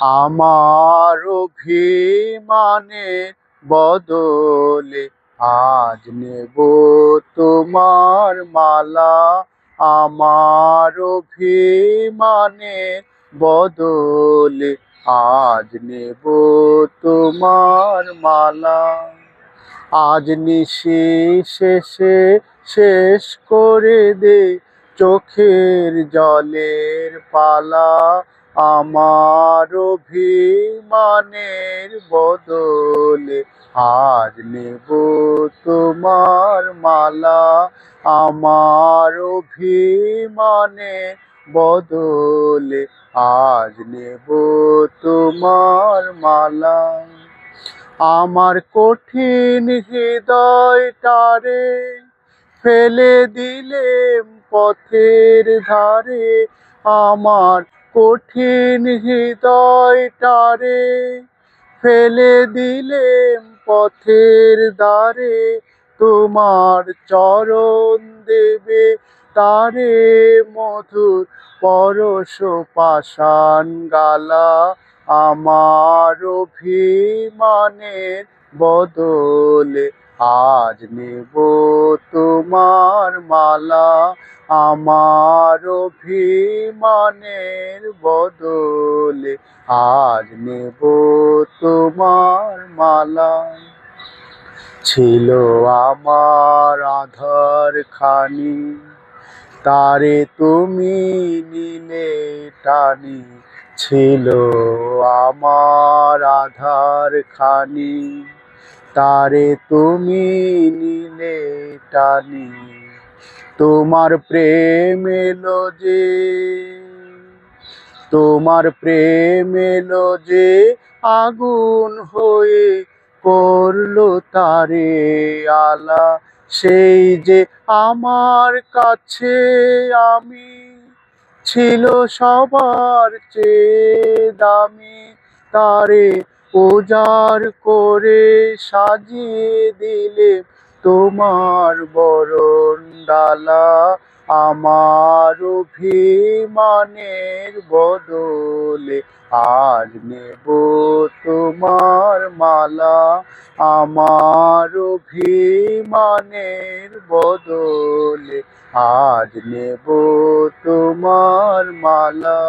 আমার অভিমানে বদলে আজ নেব তোমার মালা। আমার অভিমানে বদলে আজ নেব তোমার মালা। আজ নিশি শেষে শেষ করে দে চোখের জলের পালা। আমার অভিমানের বদলে আজ নেব তোমার মালা। আমার অভিমানে বদলে আজ নেব তোমার মালা। আমার কঠিন হৃদয়টারে ফেলে দিলে পথের ধারে। আমার কঠিন হৃদয়টারে ফেলে দিলে পথের দ্বারে। তোমার চরণ দেবে তারে মধুর পরশ পাষাণ গালা। আমার অভিমানের বদলে আজ নেব তোমার মালা। আমার অভিমানের বদলে আজ নেব তোমার মালা। ছিল আমার আধার খানি, তারে তুমি নিলে টানি। ছিল আমার আধার খানি, তারে তুমি নিলে টানি। তোমার প্রেম এলো যে, তোমার প্রেম এলো যে, আগুন হয়ে করল তারে আলা। সেই যে আমার কাছে আমি ছিল সবার চেয়ে দামি, তারে উজাড় করে সাজিয়ে দিলে তোমার বরণ ডালা আমার অভিমানের বদলে আজ নেব তোমার মালা আমার অভিমানের বদলে আজ নেব তোমার মালা।